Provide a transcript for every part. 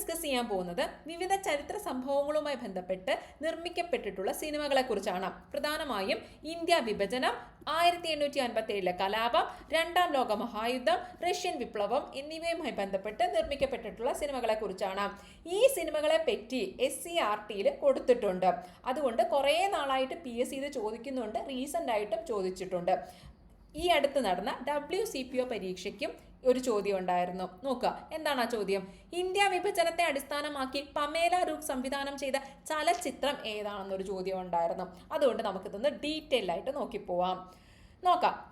Discuss ചെയ്യാൻ പോകുന്നത് വിവിധ ചരിത്ര സംഭവങ്ങളുമായി ബന്ധപ്പെട്ട് നിർമ്മിക്കപ്പെട്ടിട്ടുള്ള സിനിമകളെ കുറിച്ചാണ് പ്രധാനമായും ഇന്ത്യ വിഭജനം ആയിരത്തി എണ്ണൂറ്റി അൻപത്തി ഏഴിലെ കലാപം രണ്ടാം ലോക മഹായുദ്ധം റഷ്യൻ വിപ്ലവം എന്നിവയുമായി ബന്ധപ്പെട്ട് നിർമ്മിക്കപ്പെട്ടിട്ടുള്ള സിനിമകളെ കുറിച്ചാണ് ഈ സിനിമകളെ പറ്റി എസ് സി ആർ ടിയിൽ കൊടുത്തിട്ടുണ്ട്. അതുകൊണ്ട് കുറേ നാളായിട്ട് പി എസ് സി ഇത് ചോദിക്കുന്നുണ്ട് റീസെന്റ് ആയിട്ടും ചോദിച്ചിട്ടുണ്ട്. ഈ അടുത്ത് നടന്ന ഡബ്ല്യു സി പി ഒ പരീക്ഷയ്ക്കും ഒരു ചോദ്യം ഉണ്ടായിരുന്നു. നോക്കുക. എന്താണ് ആ ചോദ്യം? ഇന്ത്യ വിഭജനത്തെ അടിസ്ഥാനമാക്കി പമേല റൂക്ക് സംവിധാനം ചെയ്ത ചലച്ചിത്രം ഏതാണെന്നൊരു ചോദ്യം ഉണ്ടായിരുന്നു. അതുകൊണ്ട് നമുക്കിതൊന്ന് ഡീറ്റെയിൽ ആയിട്ട് നോക്കി പോവാം. നോക്കാം.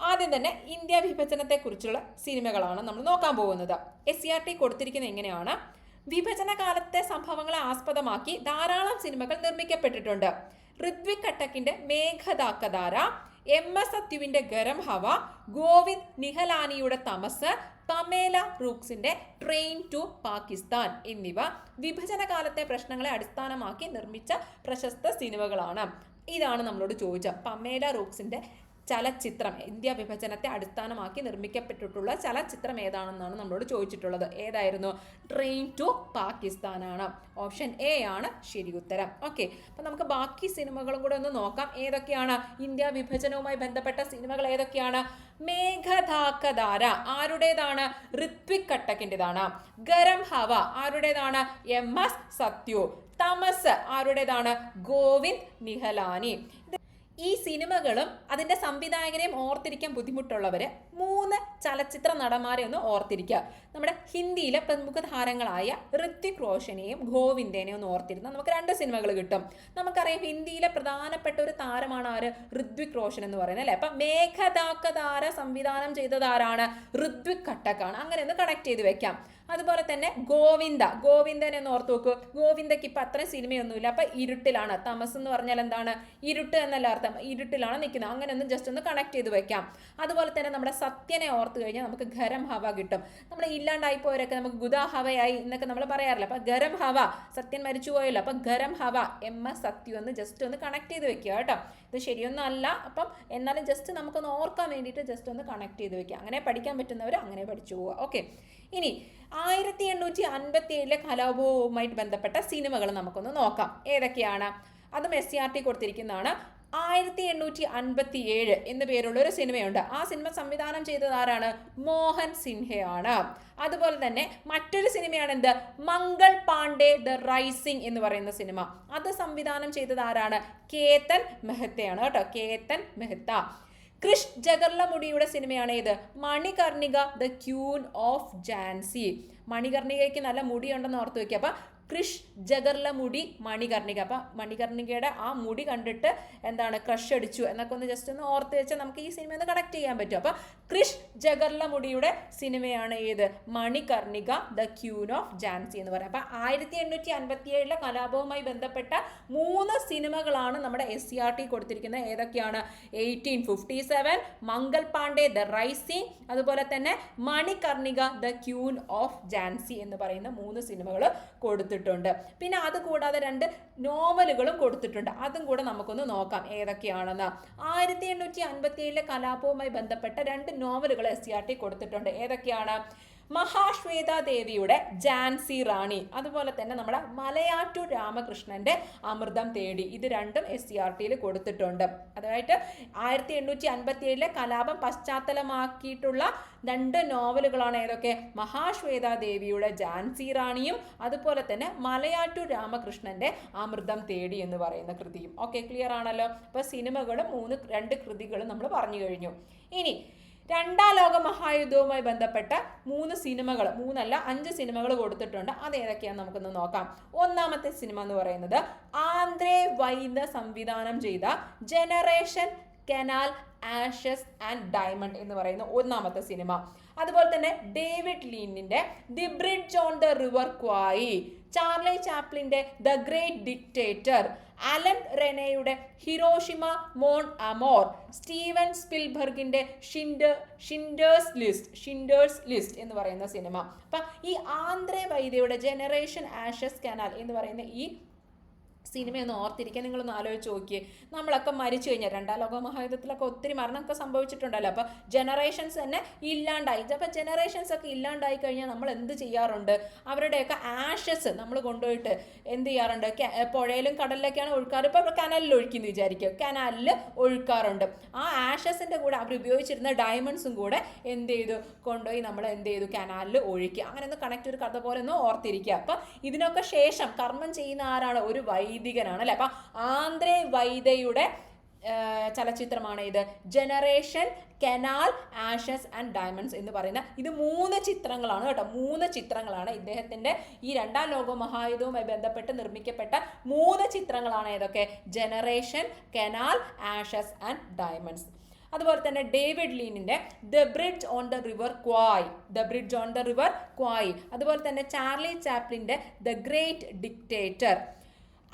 ആദ്യം തന്നെ ഇന്ത്യ വിഭജനത്തെക്കുറിച്ചുള്ള സിനിമകളാണ് നമ്മൾ നോക്കാൻ പോകുന്നത്. എസ് സി ആർ ടി കൊടുത്തിരിക്കുന്നത് എങ്ങനെയാണ്? വിഭജന കാലത്തെ സംഭവങ്ങളെ ആസ്പദമാക്കി ധാരാളം സിനിമകൾ നിർമ്മിക്കപ്പെട്ടിട്ടുണ്ട്. ഋത്വിക് കട്ടക്കിന്റെ മേഘദാക്കധാര എം എസ് സത്യുവിന്റെ ഗരം ഹവ ഗോവിന്ദ് നിഹലാനിയുടെ തമസ് പമേല റൂക്സിന്റെ ട്രെയിൻ ടു പാകിസ്ഥാൻ എന്നിവ വിഭജന കാലത്തെ പ്രശ്നങ്ങളെ അടിസ്ഥാനമാക്കി നിർമ്മിച്ച പ്രശസ്ത സിനിമകളാണ്. ഇതാണ് നമ്മളോട് ചോദിച്ച പമേല റൂക്സിന്റെ ചലച്ചിത്രം ഇന്ത്യ വിഭജനത്തെ അടിസ്ഥാനമാക്കി നിർമ്മിക്കപ്പെട്ടിട്ടുള്ള ചലച്ചിത്രം ഏതാണെന്നാണ് നമ്മളോട് ചോദിച്ചിട്ടുള്ളത്. ഏതായിരുന്നു? ട്രെയിൻ ടു പാകിസ്ഥാനാണ്. ഓപ്ഷൻ എ ആണ് ശരി ഉത്തരം. ഓക്കെ. അപ്പം നമുക്ക് ബാക്കി സിനിമകളും കൂടെ ഒന്ന് നോക്കാം. ഏതൊക്കെയാണ് ഇന്ത്യ വിഭജനവുമായി ബന്ധപ്പെട്ട സിനിമകൾ ഏതൊക്കെയാണ്? മേഘധാക്കധാര ആരുടേതാണ്? ഋത്വിക് കട്ടക്കിന്റെതാണ് ഗരം ഹവ ആരുടേതാണ്? M S Sathyu. തമസ് ആരുടേതാണ്? ഗോവിന്ദ് നിഹലാനി. ഈ സിനിമകളും അതിന്റെ സംവിധായകരെയും ഓർത്തിരിക്കാൻ ബുദ്ധിമുട്ടുള്ളവർ മൂന്ന് ചലച്ചിത്ര നടന്മാരെ ഒന്ന് ഓർത്തിരിക്കുക. നമ്മുടെ ഹിന്ദിയിലെ പ്രമുഖ താരങ്ങളായ ഋത്വിക് റോഷനെയും ഗോവിന്ദനെയും ഒന്ന് ഓർത്തിരുന്ന നമുക്ക് രണ്ട് സിനിമകൾ കിട്ടും. നമുക്കറിയാം ഹിന്ദിയിലെ പ്രധാനപ്പെട്ട ഒരു താരമാണ് ആര്? ഋത്വിക് റോഷൻ എന്ന് പറയുന്നത് അല്ലേ? അപ്പം മേഘദാക്കധാര സംവിധാനം ചെയ്തതാരാണ് ഋത്വിക് കട്ടക്കാണ്. അങ്ങനെ ഒന്ന് കണക്ട് ചെയ്ത് വെക്കാം. അതുപോലെ തന്നെ ഗോവിന്ദ. ഗോവിന്ദൻ എന്ന് ഓർത്ത് നോക്കൂ. ഗോവിന്ദയ്ക്ക് ഇപ്പം അത്രയും സിനിമയൊന്നുമില്ല. അപ്പം ഇരുട്ടിലാണ്. തമസ് എന്ന് പറഞ്ഞാൽ എന്താണ്? ഇരുട്ട് എന്നല്ല അർത്ഥം. ഇരുട്ടിലാണ് നിൽക്കുന്നത്. അങ്ങനെ ഒന്ന് ജസ്റ്റ് ഒന്ന് കണക്ട് ചെയ്ത് വെക്കാം. അതുപോലെ തന്നെ നമ്മുടെ സത്യനെ ഓർത്ത് കഴിഞ്ഞാൽ നമുക്ക് ഗരം ഹവ കിട്ടും. നമ്മൾ ഇല്ലാണ്ടായി പോയവരൊക്കെ നമുക്ക് ഗുദാ ഹവയായി എന്നൊക്കെ നമ്മൾ പറയാറില്ല? അപ്പം ഗരം ഹവ. സത്യൻ മരിച്ചു പോയല്ലോ. അപ്പം ഗരം ഹവ. എം എസ് സത്യം എന്ന് ജസ്റ്റ് ഒന്ന് കണക്ട് ചെയ്ത് വെക്കുക കേട്ടോ. ഇത് ശരിയൊന്നും അല്ല. അപ്പം എന്നാലും ജസ്റ്റ് നമുക്കൊന്ന് ഓർക്കാൻ വേണ്ടിയിട്ട് ജസ്റ്റ് ഒന്ന് കണക്ട് ചെയ്ത് വെക്കുക. അങ്ങനെ പഠിക്കാൻ പറ്റുന്നവർ അങ്ങനെ പഠിച്ചു പോവുക. ഓക്കെ ഇനി ആയിരത്തി എണ്ണൂറ്റി അൻപത്തി ഏഴിലെ കലാപവുമായിട്ട് ബന്ധപ്പെട്ട സിനിമകൾ നമുക്കൊന്ന് നോക്കാം. ഏതൊക്കെയാണ്? അതും എസ് സി ആർ ടി കൊടുത്തിരിക്കുന്നതാണ്. ആയിരത്തി എണ്ണൂറ്റി അൻപത്തി ഏഴ് എന്ന പേരുള്ള ഒരു സിനിമയുണ്ട്. ആ സിനിമ സംവിധാനം ചെയ്തത് ആരാണ്? മോഹൻ സിൻഹയാണ്. അതുപോലെ തന്നെ മറ്റൊരു സിനിമയാണ് എന്ത് മംഗൾ പാണ്ഡെ ദ റൈസിംഗ് എന്ന് പറയുന്ന സിനിമ. അത് സംവിധാനം ചെയ്തത് ആരാണ്? കേതൻ മെഹത്തയാണ് കേട്ടോ. കേതൻ മെഹത്ത ക്രിഷ് ജഗർലമുടിയുടെ സിനിമയാണ് ഏത് Manikarnika the queen of Jhansi മണികർണികയ്ക്ക് നല്ല മുടിയുണ്ടെന്ന് ഓർത്ത് വെക്കുക അപ്പം ക്രിഷ് ജഗർല മുടി മണികർണിക. അപ്പം മണികർണികയുടെ ആ മുടി കണ്ടിട്ട് എന്താണ് ക്രഷ് അടിച്ചു എന്നൊക്കെ ഒന്ന് ജസ്റ്റ് ഒന്ന് ഓർത്ത് വെച്ചാൽ നമുക്ക് ഈ സിനിമ ഒന്ന് കണക്ട് ചെയ്യാൻ പറ്റും. അപ്പം ക്രിഷ് ജഗർല മുടിയുടെ സിനിമയാണ് ഏത്? Manikarnika the queen of Jhansi എന്ന് പറയാം. അപ്പം ആയിരത്തി എണ്ണൂറ്റി അൻപത്തി ഏഴിലെ കലാപവുമായി ബന്ധപ്പെട്ട മൂന്ന് സിനിമകളാണ് നമ്മുടെ എസ് സി ആർ ടി കൊടുത്തിരിക്കുന്നത്. ഏതൊക്കെയാണ്? Eighteen fifty seven Mangal Pandey the rising അതുപോലെ തന്നെ Manikarnika the queen of Jhansi എന്ന് പറയുന്ന മൂന്ന് സിനിമകൾ കൊടുത്തിട്ടുണ്ട്. പിന്നെ അതുകൂടാതെ രണ്ട് നോവലുകളും കൊടുത്തിട്ടുണ്ട്. അതും കൂടെ നമുക്കൊന്ന് നോക്കാം ഏതൊക്കെയാണെന്ന്. ആയിരത്തി എണ്ണൂറ്റി അൻപത്തി ഏഴിലെ കലാപവുമായി ബന്ധപ്പെട്ട രണ്ട് നോവലുകൾ എസ് സി ആർ ടി കൊടുത്തിട്ടുണ്ട്. ഏതൊക്കെയാണ്? മഹാശ്വേത ദേവിയുടെ ജാൻസി റാണി. അതുപോലെ തന്നെ നമ്മുടെ മലയാറ്റൂർ രാമകൃഷ്ണന്റെ അമൃതം തേടി. ഇത് രണ്ടും എസ് സി ആർ ടിയിൽ കൊടുത്തിട്ടുണ്ട്. അതായത് ആയിരത്തി എണ്ണൂറ്റി അൻപത്തി ഏഴിലെ കലാപം പശ്ചാത്തലമാക്കിയിട്ടുള്ള രണ്ട് നോവലുകളാണ് ഏതൊക്കെ? മഹാശ്വേത ദേവിയുടെ ജാൻസി റാണിയും അതുപോലെ തന്നെ മലയാറ്റൂർ രാമകൃഷ്ണന്റെ അമൃതം തേടി എന്ന് പറയുന്ന കൃതിയും. ഓക്കെ ക്ലിയർ ആണല്ലോ? അപ്പോൾ സിനിമകളും മൂന്ന് രണ്ട് കൃതികളും നമ്മൾ പറഞ്ഞു കഴിഞ്ഞു. ഇനി രണ്ടാം ലോക മഹായുദ്ധവുമായി ബന്ധപ്പെട്ട മൂന്ന് സിനിമകൾ മൂന്നല്ല അഞ്ച് സിനിമകൾ കൊടുത്തിട്ടുണ്ട്. അത് ഏതൊക്കെയാണെന്ന് നമുക്കൊന്ന് നോക്കാം. ഒന്നാമത്തെ സിനിമ എന്ന് പറയുന്നത് ആന്ധ്രേ വൈദ സംവിധാനം ചെയ്ത generation Kanal ashes and diamond എന്ന് പറയുന്ന ഒന്നാമത്തെ സിനിമ. അതുപോലെ തന്നെ David ലീനിന്റെ the bridge on the river Kwai Charlie ചാപ്ലിന്റെ the great dictator Alain റെനയുടെ Hiroshima mon amour Steven സ്പിൽബർഗിന്റെ Schindler Schindler's list Schindler's list എന്ന് പറയുന്ന സിനിമ. അപ്പം ഈ ആന്ധ്രേ വൈദ്യയുടെ ജനറേഷൻ ആഷസ് കനാൽ എന്ന് പറയുന്ന ഈ സിനിമയൊന്ന് ഓർത്തിരിക്കാൻ നിങ്ങളൊന്ന് ആലോചിച്ച് നോക്കിയേ. നമ്മളൊക്കെ മരിച്ചു കഴിഞ്ഞാൽ രണ്ടാം ലോക മഹായുദ്ധത്തിലൊക്കെ ഒത്തിരി മരണമൊക്കെ സംഭവിച്ചിട്ടുണ്ടല്ലോ. അപ്പോൾ ജനറേഷൻസ് തന്നെ ഇല്ലാണ്ടായി. അപ്പോൾ ജനറേഷൻസ് ഒക്കെ ഇല്ലാണ്ടായി കഴിഞ്ഞാൽ നമ്മൾ എന്ത് ചെയ്യാറുണ്ട്? അവരുടെയൊക്കെ ആഷസ് നമ്മൾ കൊണ്ടുപോയിട്ട് എന്ത് ചെയ്യാറുണ്ട്? പുഴയിലും കടലിലൊക്കെയാണ് ഒഴുക്കാറ്. ഇപ്പോൾ കനാലിൽ ഒഴിക്കുന്നു വിചാരിക്കുക കനാലിൽ ഒഴുക്കാറുണ്ട്. ആ ആഷസിന്റെ കൂടെ അവർ ഉപയോഗിച്ചിരുന്ന ഡയമണ്ട്സും കൂടെ എന്ത് ചെയ്തു? കൊണ്ടുപോയി നമ്മൾ എന്ത് ചെയ്തു? കനാലിൽ ഒഴുക്കി. അങ്ങനെ ഒന്ന് കണക്ട് ഒരു കഥ പോലെ ഒന്ന് ഓർത്തിരിക്കുക. അപ്പം ഇതിനൊക്കെ ശേഷം കർമ്മം ചെയ്യുന്ന ആരാണ്? ഒരു വൈദികനാണ് അല്ലെ അപ്പൊ ആന്ധ്രേ വൈദയുടെ ചലച്ചിത്രമാണ് ഇത്. Generation Kanal ashes and diamonds എന്ന് പറയുന്ന ഇത് മൂന്ന് ചിത്രങ്ങളാണ് കേട്ടോ. മൂന്ന് ചിത്രങ്ങളാണ് ഇദ്ദേഹത്തിന്റെ ഈ രണ്ടാം ലോക മഹായുധവുമായി ബന്ധപ്പെട്ട് നിർമ്മിക്കപ്പെട്ട മൂന്ന് ചിത്രങ്ങളാണ് ഏതൊക്കെ? Generation Kanal ashes and diamonds അതുപോലെ തന്നെ David ലീനിന്റെ the bridge on the river Kwai the bridge on the river Kwai അതുപോലെ തന്നെ ചാർലി ചാപ്ലിന്റെ ദ ഗ്രേറ്റ് ഡിക്റ്റേറ്റർ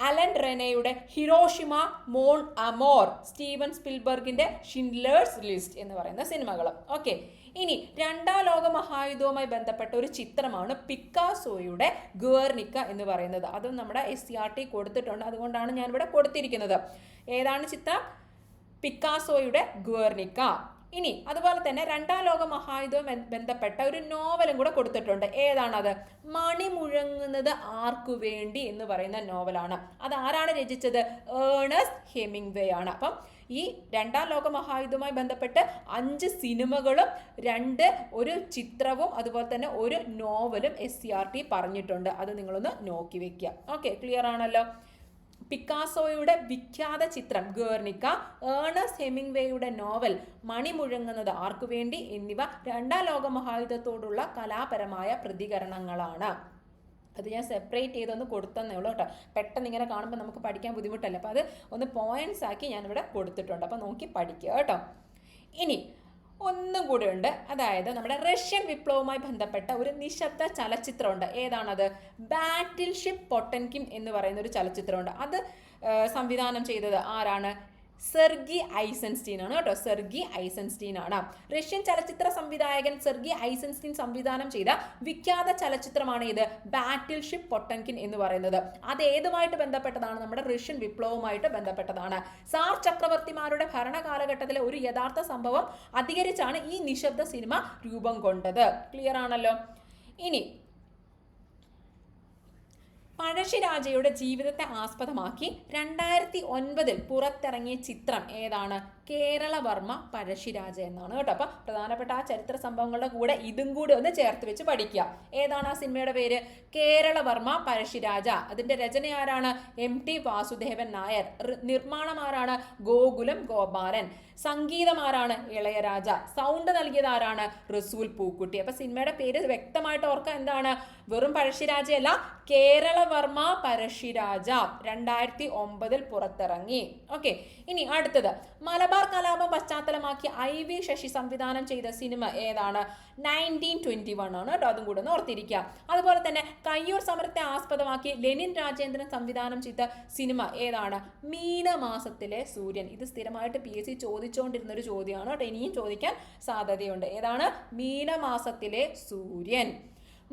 അലൻ റെനയുടെ ഹിറോഷിമ മോൺ അമോർ സ്റ്റീവൻ സ്പിൽബർഗിന്റെ ഷിൻലേഴ്സ് ലിസ്റ്റ് എന്ന് പറയുന്ന സിനിമകളും. ഓക്കെ. ഇനി രണ്ടാം ലോക മഹായുദ്ധവുമായി ബന്ധപ്പെട്ട ഒരു ചിത്രമാണ് പിക്കാസോയുടെ ഗുവർണിക്ക എന്ന് പറയുന്നത്. അതും നമ്മുടെ എസ് സി ആർ ടി കൊടുത്തിട്ടുണ്ട്. അതുകൊണ്ടാണ് ഞാൻ ഇവിടെ കൊടുത്തിരിക്കുന്നത്. ഏതാണ് ചിത്രം? പിക്കാസോയുടെ ഗുവർണിക്ക. ഇനി അതുപോലെ തന്നെ രണ്ടാം ലോക മഹായുദ്ധവും ബന്ധപ്പെട്ട ഒരു നോവലും കൂടെ കൊടുത്തിട്ടുണ്ട്. ഏതാണത്? മണി മുഴങ്ങുന്നത് ആർക്കു വേണ്ടി എന്ന് പറയുന്ന നോവലാണ് അത് ആരാണ് രചിച്ചത്? ഏണസ്റ്റ് ഹെമിംഗ്വേ ആണ്. അപ്പം ഈ രണ്ടാം ലോക മഹായുദ്ധവുമായി ബന്ധപ്പെട്ട് അഞ്ച് സിനിമകളും രണ്ട് ഒരു ചിത്രവും അതുപോലെ തന്നെ ഒരു നോവലും എസ് സി ആർ ടി പറഞ്ഞിട്ടുണ്ട്. അത് നിങ്ങളൊന്ന് നോക്കി വെക്കുക. ഓക്കെ ക്ലിയർ ആണല്ലോ? പിക്കാസോയുടെ വിഖ്യാത ചിത്രം ഗേർണിക്ക ഏണസ് ഹെമിംഗ്വേയുടെ നോവൽ മണി മുഴങ്ങുന്നത് ആർക്കു വേണ്ടി എന്നിവ രണ്ടാം ലോക മഹായുദ്ധത്തോടുള്ള കലാപരമായ പ്രതികരണങ്ങളാണ്. അത് ഞാൻ സെപ്പറേറ്റ് ചെയ്തൊന്ന് കൊടുത്തന്നേ ഉള്ളൂ കേട്ടോ. പെട്ടെന്ന് ഇങ്ങനെ കാണുമ്പോൾ നമുക്ക് പഠിക്കാൻ ബുദ്ധിമുട്ടല്ല? അപ്പോൾ അത് ഒന്ന് പോയിന്റ്സ് ആക്കി ഞാനിവിടെ കൊടുത്തിട്ടുണ്ട്. അപ്പോൾ നോക്കി പഠിക്കുക കേട്ടോ. ഇനി ഒന്നും കൂടെ ഉണ്ട്. അതായത് നമ്മുടെ റഷ്യൻ വിപ്ലവവുമായി ബന്ധപ്പെട്ട ഒരു നിശബ്ദ ചലച്ചിത്രമുണ്ട്. ഏതാണത്? ബാറ്റിൽ ഷിപ്പ് പൊട്ടൻകിം എന്ന് പറയുന്ന ഒരു ചലച്ചിത്രമുണ്ട്. അത് സംവിധാനം ചെയ്തത് ആരാണ്? സെർഗി ഐസൻസ്റ്റീൻ ആണ് കേട്ടോ. സെർഗി ഐസൻസ്റ്റീൻ ആണ്. റഷ്യൻ ചലച്ചിത്ര സംവിധായകൻ സെർഗി ഐസൻസ്റ്റീൻ സംവിധാനം ചെയ്ത വിഖ്യാത ചലച്ചിത്രമാണ് ഇത്. ബാറ്റിൽ ഷിപ്പ് പൊട്ടൻകിൻ എന്ന് പറയുന്നത്. അത് ഏതുമായിട്ട് ബന്ധപ്പെട്ടതാണ്? നമ്മുടെ റഷ്യൻ വിപ്ലവവുമായിട്ട് ബന്ധപ്പെട്ടതാണ്. സാർ ചക്രവർത്തിമാരുടെ ഭരണകാലഘട്ടത്തിലെ ഒരു യഥാർത്ഥ സംഭവം അധികരിച്ചാണ് ഈ നിശബ്ദ സിനിമ രൂപം കൊണ്ടത്. ക്ലിയർ ആണല്ലോ? ഇനി പഴശ്ശിരാജയുടെ ജീവിതത്തെ ആസ്പദമാക്കി രണ്ടായിരത്തി ഒൻപതിൽ പുറത്തിറങ്ങിയ ചിത്രം ഏതാണ്? കേരളവർമ്മ പഴശ്ശിരാജ എന്നാണ് കേട്ടോ. അപ്പോൾ പ്രധാനപ്പെട്ട ആ ചരിത്ര സംഭവങ്ങളുടെ കൂടെ ഇതും കൂടി ഒന്ന് ചേർത്ത് വെച്ച് പഠിക്കുക. ഏതാണ് ആ സിനിമയുടെ പേര്? കേരളവർമ്മ പഴശ്ശിരാജ. അതിന്റെ രചന ആരാണ്? M T Vasudevan Nair. നിർമ്മാണം ആരാണ്? ഗോകുലം ഗോപാലൻ. സംഗീതം ആരാണ് ഇളയരാജ സൗണ്ട് നൽകിയത് ആരാണ് റസൂൽ പൂക്കുട്ടി. അപ്പൊ സിനിമയുടെ പേര് വ്യക്തമായിട്ട് ഓർക്കുക എന്താണ്? വെറും പഴശ്ശിരാജയല്ല കേരളവർമ്മ പഴശ്ശിരാജ രണ്ടായിരത്തി ഒമ്പതിൽ പുറത്തിറങ്ങി. ഓക്കെ ഇനി അടുത്തത്. മലബാർ കലാപം പശ്ചാത്തലമാക്കി ഐ വി ശശി സംവിധാനം ചെയ്ത സിനിമ ഏതാണ്? നയന്റീൻ ട്വന്റി വൺ ആണ് കേട്ടോ അതും കൂടെ ഓർത്തിരിക്കുക. അതുപോലെ തന്നെ കയ്യൂർ സമരത്തെ ആസ്പദമാക്കി ലെനിൻ രാജേന്ദ്രൻ സംവിധാനം ചെയ്ത സിനിമ ഏതാണ്? മീനമാസത്തിലെ സൂര്യൻ. ഇത് സ്ഥിരമായിട്ട് പി എസ് സി ചോദിച്ചുകൊണ്ടിരുന്ന ഒരു ചോദ്യമാണ്. കേട്ടോ ഇനിയും ചോദിക്കാൻ സാധ്യതയുണ്ട്. ഏതാണ്? മീനമാസത്തിലെ സൂര്യൻ.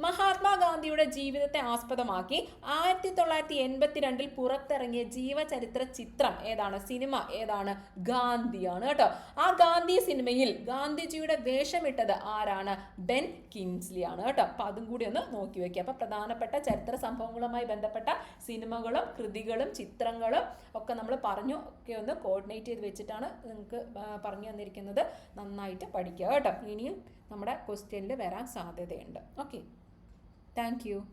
മഹാത്മാഗാന്ധിയുടെ ജീവിതത്തെ ആസ്പദമാക്കി ആയിരത്തി തൊള്ളായിരത്തി എൺപത്തിരണ്ടിൽ പുറത്തിറങ്ങിയ ജീവചരിത്ര ചിത്രം ഏതാണ്? സിനിമ ഏതാണ്? ഗാന്ധിയാണ് കേട്ടോ. ആ ഗാന്ധി സിനിമയിൽ ഗാന്ധിജിയുടെ വേഷമിട്ടത് ആരാണ്? ബെൻ കിൻസ്ലി ആണ് കേട്ടോ. അപ്പൊ അതും കൂടി ഒന്ന് നോക്കി വെക്കുക അപ്പൊ പ്രധാനപ്പെട്ട ചരിത്ര സംഭവങ്ങളുമായി ബന്ധപ്പെട്ട സിനിമകളും കൃതികളും ചിത്രങ്ങളും ഒക്കെ നമ്മൾ പറഞ്ഞു ഒക്കെ ഒന്ന് കോർഡിനേറ്റ് ചെയ്ത് വെച്ചിട്ടാണ് നിങ്ങൾക്ക് പറഞ്ഞു തന്നിരിക്കുന്നത്. നന്നായിട്ട് പഠിക്കുക കേട്ടോ. ഇനിയും നമ്മുടെ ക്വസ്റ്റ്യനിൽ വരാൻ സാധ്യതയുണ്ട്. Okay Thank you.